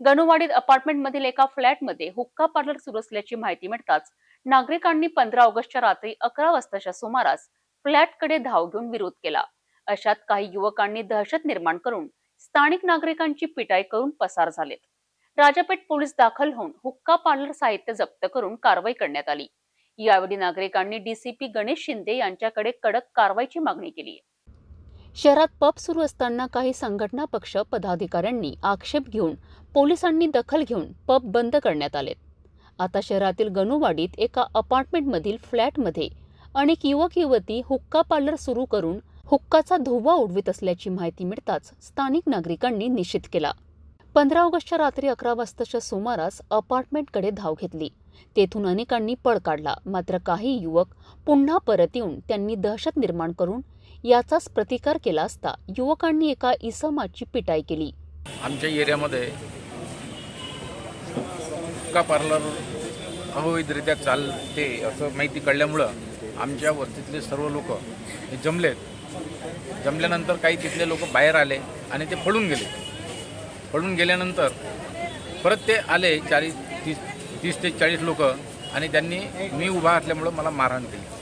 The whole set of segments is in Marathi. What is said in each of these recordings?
गणुवाडीत अपार्टमेंटमधील एका फ्लॅटमध्ये हुक्का पार्लर सुरू असल्याची माहिती मिळताच नागरिकांनी पंधरा ऑगस्टच्या रात्री अकरा वाजताच्या सुमारास फ्लॅटकडे धाव घेऊन विरोध केला. अशात काही युवकांनी दहशत निर्माण करून स्थानिक नागरिकांची पिटाई करून पसार झालेत. राजापेठ पोलीस दाखल होऊन हुक्का पार्लर साहित्य जप्त करून कारवाई करण्यात आली. यावेळी नागरिकांनी डीसीपी गणेश शिंदे यांच्याकडे कडक कारवाईची मागणी केली. शहरात पब सुरू असताना काही संघटना पक्ष पदाधिकाऱ्यांनी आक्षेप घेऊन पोलिसांनी दखल घेऊन पब बंद करण्यात आलेत. आता शहरातील गणुवाडीत एका अपार्टमेंटमधील फ्लॅटमध्ये अनेक युवक युवती हुक्का पार्लर सुरू करून हुक्काचा धुव्वा उडवीत असल्याची माहिती मिळताच स्थानिक नागरिकांनी निषेध केला. पंधरा ऑगस्टच्या रात्री अकरा वाजताच्या सुमारास अपार्टमेंटकडे धाव घेतली. तेथून अनेकांनी पळ काढला. मात्र काही युवक पुन्हा परत येऊन त्यांनी दहशत निर्माण करून याचाच प्रतिकार केला असता युवकांनी एका इसमाची पिटाई केली. आमच्या एरियामध्ये का पार्लर अवैधरित्या चालते असं माहिती कळल्यामुळं आमच्या वस्तीतले सर्व लोक हे जमलेत. जमल्यानंतर काही तिथले लोक बाहेर आले आणि ते पळून गेले. पळून गेल्यानंतर परत ते आले चाळीस तीस तीस ते चाळीस लोक आणि त्यांनी मी उभा असल्यामुळं मला मारहाण केली.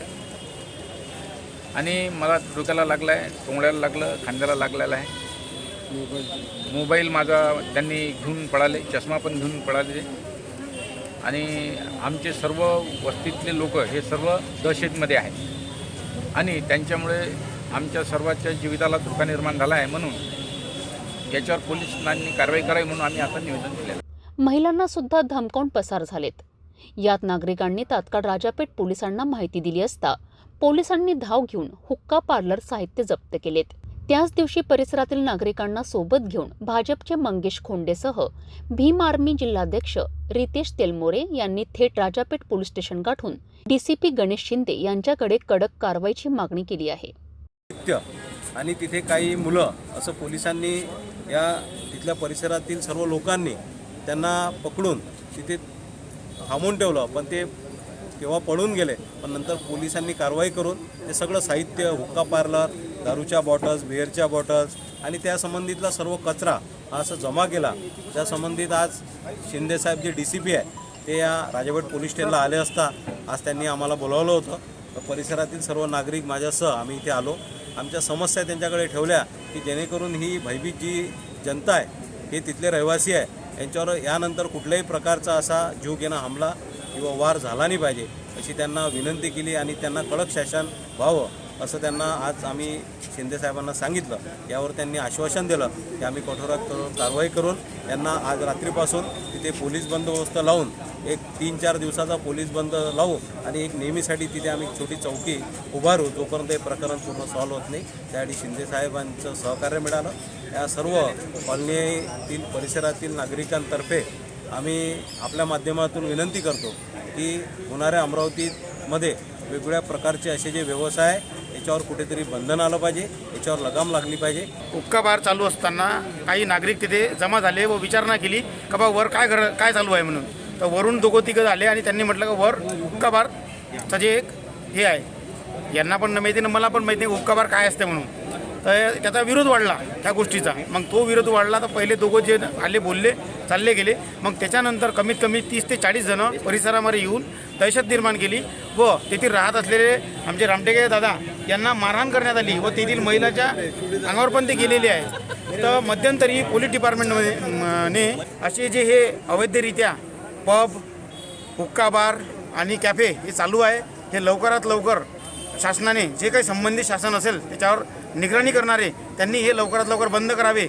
आणि मला डोक्याला लागला आहे टोंगळ्याला लागलं खांद्याला लागलेला आहे. मोबाईल माझा त्यांनी घेऊन पळाले चष्मा पण घेऊन पळाले. आणि आमचे सर्व वस्तीतले लोक हे सर्व दहशतमध्ये आहेत. आणि त्यांच्यामुळे आमच्या सर्वांच्या जीविताला धोका निर्माण झाला आहे म्हणून याच्यावर पोलिसांनी कारवाई करावी म्हणून आम्ही आता निवेदन केलेलं आहे. महिलांना सुद्धा धमकावून पसार झालेत. यात नागरिकांनी तात्काळ राजापेठ पोलिसांना माहिती दिली असता पोलिसांनी धाव घेऊन हुक्का पार्लर साहित्य जप्त केलेत. त्याच दिवशी परिसरातील नागरिकांना सोबत घेऊन भाजपचे मंगेश खोंडेसह भीम आर्मी जिल्हाध्यक्ष रितेश तेलमोरे यांनी थेट राजापेठ पोलीस स्टेशन गाठून डीसीपी गणेश शिंदे यांच्याकडे कडक कारवाईची मागणी केली आहे. आणि तिथे काही मुलं असं पोलिसांनी या तिथल्या परिसरातील सर्व लोकांनी त्यांना पकडून तिथे थांबून ठेवलं. पण ते केव्हा पळून गेले पण नंतर पोलिसांनी कारवाई करून ते सगळं साहित्य हुक्का पार्लर दारूच्या बॉटल्स बिअरच्या बॉटल्स आणि त्या संबंधितला सर्व कचरा हा असं जमा केला. त्या संबंधित आज शिंदेसाहेब जे डी सी पी आहे ते या राजापेठ पोलीस स्टेशनला आले असता आज त्यांनी आम्हाला बोलावलं होतं. तर परिसरातील सर्व नागरिक माझ्यासह आम्ही इथे आलो. आमच्या समस्या त्यांच्याकडे ठेवल्या की जेणेकरून ही भयभीत जी जनता आहे हे तिथले रहिवासी आहे यांच्यावर यानंतर कुठल्याही प्रकारचा असा जीव घेणं हमला किंवा वार झाला नाही पाहिजे अशी त्यांना विनंती केली आणि त्यांना कडक शासन व्हावं असं त्यांना आज आम्ही शिंदेसाहेबांना सांगितलं. यावर त्यांनी आश्वासन दिलं की आम्ही कठोरात करून कारवाई करून त्यांना आज रात्रीपासून तिथे पोलीस बंदोबस्त लावून एक तीन चार दिवसाचा पोलीस बंद लावू आणि एक नेहमीसाठी तिथे आम्ही छोटी चौकी उभारू जोपर्यंत हे प्रकरण पूर्ण सॉल्व्ह होत नाही त्यासाठी शिंदेसाहेबांचं सहकार्य मिळालं. या सर्व कॉलनीतील परिसरातील नागरिकांतर्फे आम्ही आपल्या माध्यमातून विनंती करतो की होणाऱ्या अमरावतीमध्ये वेगवेगळ्या प्रकारचे असे जे व्यवसाय याच्यावर कुठेतरी बंधन आलं पाहिजे याच्यावर लगाम लागली पाहिजे. हुक्का चालू असताना काही नागरिक तिथे जमा झाले व विचारणा केली का बा वर काय घर काय चालू आहे म्हणून. तर वरून दोघं तिघं झाले आणि त्यांनी म्हटलं का वर हुक्का जे एक हे आहे. यांना पण न माहिती ना मला पण माहिती नाही हुक्का काय असते म्हणून. तर त्याचा विरोध वाढला त्या गोष्टीचा. मग तो विरोध वाढला तर पहिले दोघं जे आले बोलले चालले गेले. मग त्याच्यानंतर कमीत कमी तीस ते चाळीस जणं परिसरामध्ये येऊन दहशत निर्माण केली व तेथील राहत असलेले आमचे रामटेके दादा यांना मारहाण करण्यात आली व तेथील महिलाच्या अंगावर पण ते गेलेले आहे तर मध्यंतरी पोलीस डिपार्टमेंटमध्ये ने असे जे हे अवैधरित्या पब हुक्का बार आणि कॅफे हे चालू आहे. हे लवकरात लवकर शासनाने जे काही संबंधित शासन असेल त्याच्यावर निगराणी करणारे त्यांनी हे लवकरात लवकर बंद करावे.